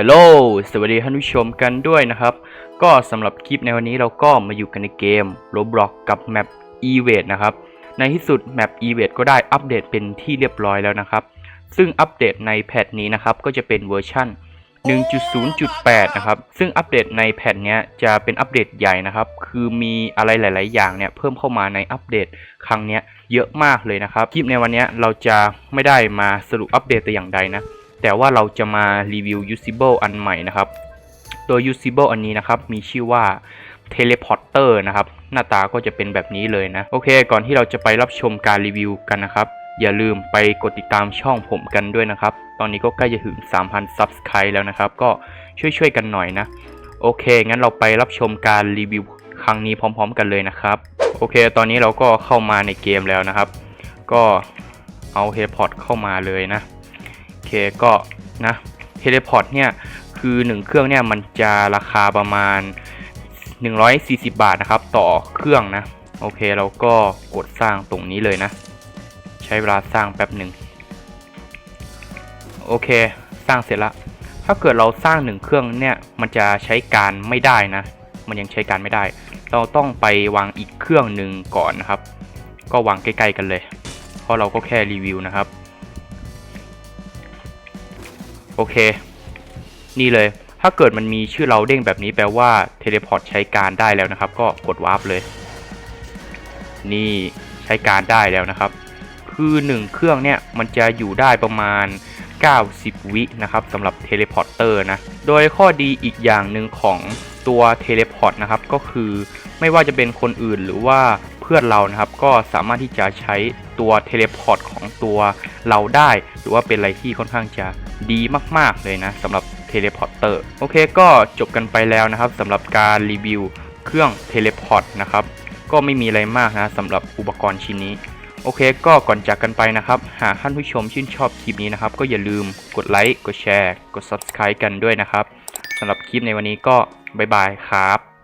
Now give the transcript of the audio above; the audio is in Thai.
ฮัลโหล สวัสดีท่านผู้ชมกันด้วยนะครับ ก็สำหรับคลิปในวันนี้เราก็มาอยู่กันในเกม Roblox กับแมป e v a t นะครับ ในที่สุดแมป e v a t ก็ได้อัปเดตเป็นที่เรียบร้อยแล้วนะครับ ซึ่งอัปเดตในแพทนี้นะครับ ก็จะเป็นเวอร์ชั่น 1.0.8 นะครับ ซึ่งอัปเดตในแพทเนี้ยจะเป็นอัปเดตใหญ่นะครับ คือมีอะไรหลาย ๆ อย่างเนี่ยเพิ่มเข้ามาในอัปเดตครั้งเนี้ยเยอะมากเลยนะครับ คลิปในวันเนี้ยเราจะไม่ได้มาสรุปอัปเดตแต่อย่างใดนะ แต่ว่าเราจะมารีวิว usable อันใหม่นะครับโดย usable อันนี้นะครับ มีชื่อว่า teleporter นะครับ หน้าตาก็จะเป็นแบบนี้เลยนะ โอเค ก่อนที่เราจะไปรับชมการรีวิวกันนะครับ อย่าลืมไปกดติดตามช่องผมกันด้วยนะครับ ตอนนี้ก็ใกล้จะถึง 3,000 subscribe แล้วนะครับ ก็ช่วยๆกันหน่อยนะ โอเค งั้นเราไปรับชมการรีวิวครั้งนี้พร้อม ๆ กันเลยนะครับ โอเค ตอนนี้เราก็เข้ามาในเกมแล้วนะครับ ก็เอาเทเลพอร์ตเข้ามาเลยนะ เคก็นะเทเลพอร์ตเนี่ยคือ 1 เครื่องเนี่ยมันจะราคาประมาณ 140 บาทนะครับ ต่อเครื่องนะ โอเคเราก็กดสร้างตรงนี้เลยนะ ใช้เวลาสร้างแป๊บหนึ่งโอเคสร้างเสร็จละถ้าเกิดเราสร้างหนึ่งเครื่องเนี่ยมันจะใช้การไม่ได้นะ มันยังใช้การไม่ได้ เราต้องไปวางอีกเครื่องหนึ่งก่อนนะครับ ก็วางใกล้ๆกันเลย เพราะเราก็แค่รีวิวนะครับ โอเค นี่เลย ถ้าเกิดมันมีชื่อเราเด้งแบบนี้แปลว่าเทเลพอร์ตใช้การได้แล้วนะครับ ก็กดวาร์ปเลย นี่ใช้การได้แล้วนะครับ คือ 1 เครื่องเนี่ยมันจะอยู่ได้ประมาณ 90 วินะครับสำหรับเทเลพอร์เตอร์นะ โดยข้อดีอีกอย่างหนึ่งของตัวเทเลพอร์ตนะครับ ก็คือไม่ว่าจะเป็นคนอื่นหรือว่าเพื่อนเรานะครับ ก็สามารถที่จะใช้ตัวเทเลพอร์ตของตัวเราได้ หรือว่าเป็นอะไรที่ค่อนข้างจะ ดีมาก ๆ เลยนะสำหรับเทเลพอร์เตอร์โอเคก็จบกันไปแล้วนะครับสำหรับการรีวิวเครื่องเทเลพอร์ตนะครับก็ไม่มีอะไรมากนะสำหรับอุปกรณ์ชิ้นนี้ โอเคก็ก่อนจากกันไปนะครับ หากท่านผู้ชมชื่นชอบคลิปนี้นะครับ ก็อย่าลืมกดไลค์กดแชร์ กด Subscribe กันด้วยนะครับสำหรับคลิปในวันนี้ก็บ๊ายบายครับ